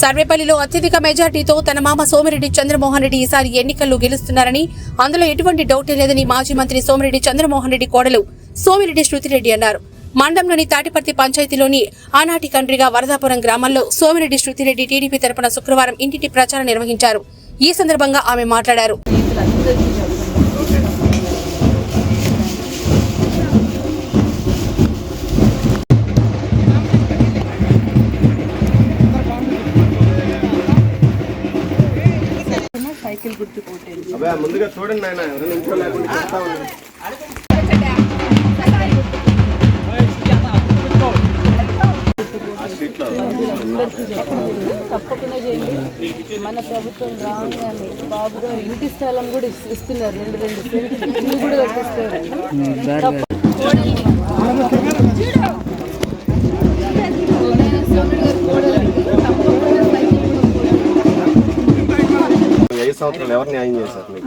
సర్వేపల్లిలో అత్యధిక మెజార్టీతో తన మామ సోమిరెడ్డి చంద్రమోహన్ రెడ్డి ఈసారి ఎన్నికల్లో గెలుస్తున్నారని అందులో ఎటువంటి డౌటే లేదని మాజీ మంత్రి సోమిరెడ్డి చంద్రమోహన్ రెడ్డి కోడలు సోమిరెడ్డి శృతిరెడ్డి అన్నారు. మండలంలోని తాటిపర్తి పంచాయతీలోని ఆనాటి కండ్రిగా వరదాపురం గ్రామంలో సోమిరెడ్డి శృతిరెడ్డి టీడీపీ తరపున శుక్రవారం ఇంటింటి ప్రచారం నిర్వహించారు. ఈ సందర్భంగా ఆమె మాట్లాడారు. సైకిల్ గుర్తు కోటేది అబ్బా ముందుగా చూడండి నాయన ఎవరైనా ఇంట్లో లేకుండా చెప్తా ఉన్నాను ఆ స్ట్రీట్లో తప్పకుండా చేయండి. మన ప్రభుత్వం రాగానే బాబు గారు ఇంటి స్థలం కూడా ఇస్- ఇస్తున్నారు. రెండు రెండు. ఇల్లు కూడా కట్టిస్తారు సంవత్సరాలు ఎవరు న్యాయం చేశారు మీకు?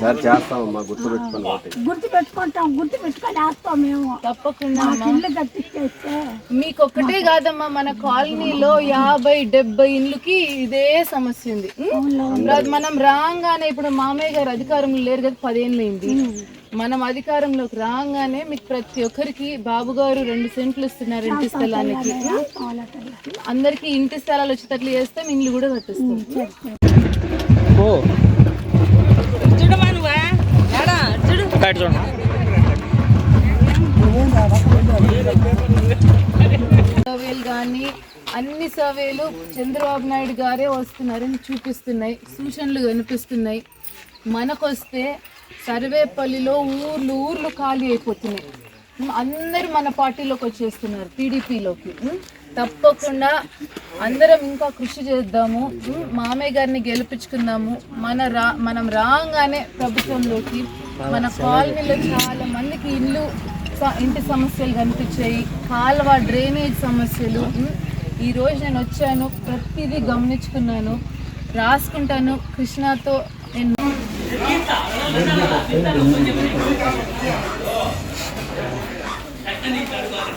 సార్ చేస్తామమ్మా గుర్తు పెట్టుకొని ఒకటి గుర్తు పెట్టుకుంటాం గుర్తు పెట్టుకొని వేస్తాం మేము. తప్పకుండా అమ్మా. ఇల్లు కట్టించేస్తే. మీకు ఒక్కటే కాదమ్మా మన కాలనీలో యాభై డెబ్బై ఇండ్లకి ఇదే సమస్య ఉంది. ఉం? మనం రాగానే ఇప్పుడు మామయ్య గారు అధికారంలో లేరు కదా పదేళ్ళు అయింది. మనం అధికారంలోకి రాగానే మీకు ప్రతి ఒక్కరికి బాబు గారు రెండు సెంట్లు ఇస్తున్నారు ఇంటి స్థలానికి. అందరికి ఇంటి స్థలాలు వచ్చేటట్లు చేస్తాం ఇండ్లు కూడా కట్టిస్తాం. సర్వేలు కానీ అన్ని సర్వేలు చంద్రబాబు నాయుడు గారే వస్తున్నారని చూపిస్తున్నాయి. సూచనలు కనిపిస్తున్నాయి. మనకొస్తే సర్వేపల్లిలో ఊర్లు ఊర్లు ఖాళీ అయిపోతున్నాయి. అందరూ మన పార్టీలోకి వచ్చేస్తున్నారు టీడీపీలోకి తప్పకుండా అందరం ఇంకా కృషి చేద్దాము. మామయ్య గారిని గెలిపించుకుందాము. మన రా మనం రాగానే ప్రభుత్వంలోకి మన కాలనీలో చాలా మందికి ఇల్లు ఇంటి సమస్యలు కనిపించాయి కాలువ డ్రైనేజ్ సమస్యలు. ఉమ్, ఈ రోజు నేను వచ్చాను ప్రతిదీ గమనించుకున్నాను రాసుకుంటాను కృష్ణతో నేను 何?